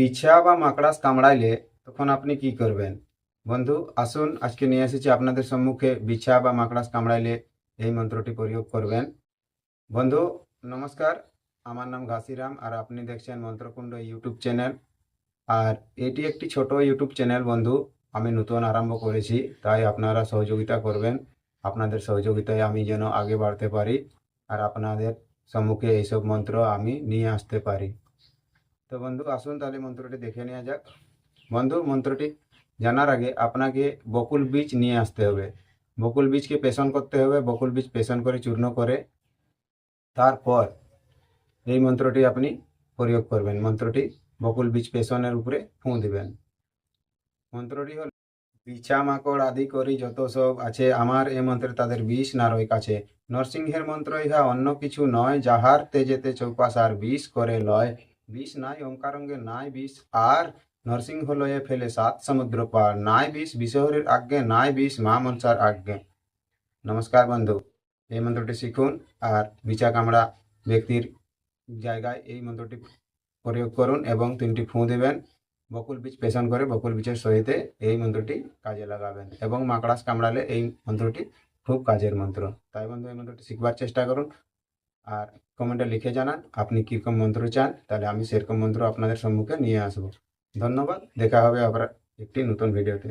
পিছা বা মাকড়াস কামড়াইলে তখন আপনি কি করবেন? বন্ধু, আসুন, আজকে নিয়ে এসেছি আপনাদের সম্মুখে বিছা বা মাকড়াস কামড়াইলে এই মন্ত্রটি প্রয়োগ করবেন। বন্ধু, নমস্কার, আমার নাম ঘাসিরাম আর আপনি দেখছেন মন্ত্রকুণ্ড ইউটিউব চ্যানেল। আর এটি একটি ছোট ইউটিউব চ্যানেল বন্ধু, আমি নতুন আরম্ভ করেছি, তাই আপনারা সহযোগিতা করবেন। আপনাদের সহযোগিতায় আমি যেন আগে বাড়তে পারি আর আপনাদের সম্মুখে এইসব মন্ত্র আমি নিয়ে আসতে পারি। তো বন্ধু, আসুন তাহলে মন্ত্রটি দেখে নেওয়া যাক। বন্ধু, মন্ত্রটি জানার আগে আপনাকে বকুল বীজ নিয়ে আসতে হবে। বকুল বীজকে পেষণ করতে হবে, বকুল বীজ পেষণ করে চূর্ণ করে তারপর এই মন্ত্রটি আপনি প্রয়োগ করবেন। মন্ত্রটি বকুল বীজ পেষণের উপরে ফুঁ দিবেন। মন্ত্রটি হল, বিছা মাকড় আদি করি যত সব আছে আমার এ মন্ত্রে তাদের বিষ না রয় কাছে। নরসিংহের মন্ত্র ইহা অন্য কিছু নয়, যাহার তেজেতে চৌপাশ আর বিষ করে লয়। বিষ নাই ওঙ্কারঙ্গে নাই বিষ, আর নরসিংহ লয়ে ফেলে সাত সমুদ্র পার। নাই বিষ বিশহরের আজ্ঞে, নাই বিষ মা মনসার আজ্ঞে। নমস্কার বন্ধু, এই মন্ত্রটি শিখুন আর বিচা কামড়া ব্যক্তির জায়গায় এই মন্ত্রটি প্রয়োগ করুন এবং তিনটি ফুঁ দেবেন। বকুল বীজ পেষণ করে বকুল বীজের সহিতে এই মন্ত্রটি কাজে লাগাবেন এবং মাকড়াস কামড়ালে এই মন্ত্রটি খুব কাজের মন্ত্র। তাই বন্ধু, এই মন্ত্রটি শিখবার চেষ্টা করুন। আর কমেন্টে লিখে জানান, আপনি কীরকম মন্ত্র চান, তাহলে আমি সেরকম মন্ত্র আপনাদের সম্মুখে নিয়ে আসব। ধন্যবাদ, দেখা হবে আবার একটি নতুন ভিডিওতে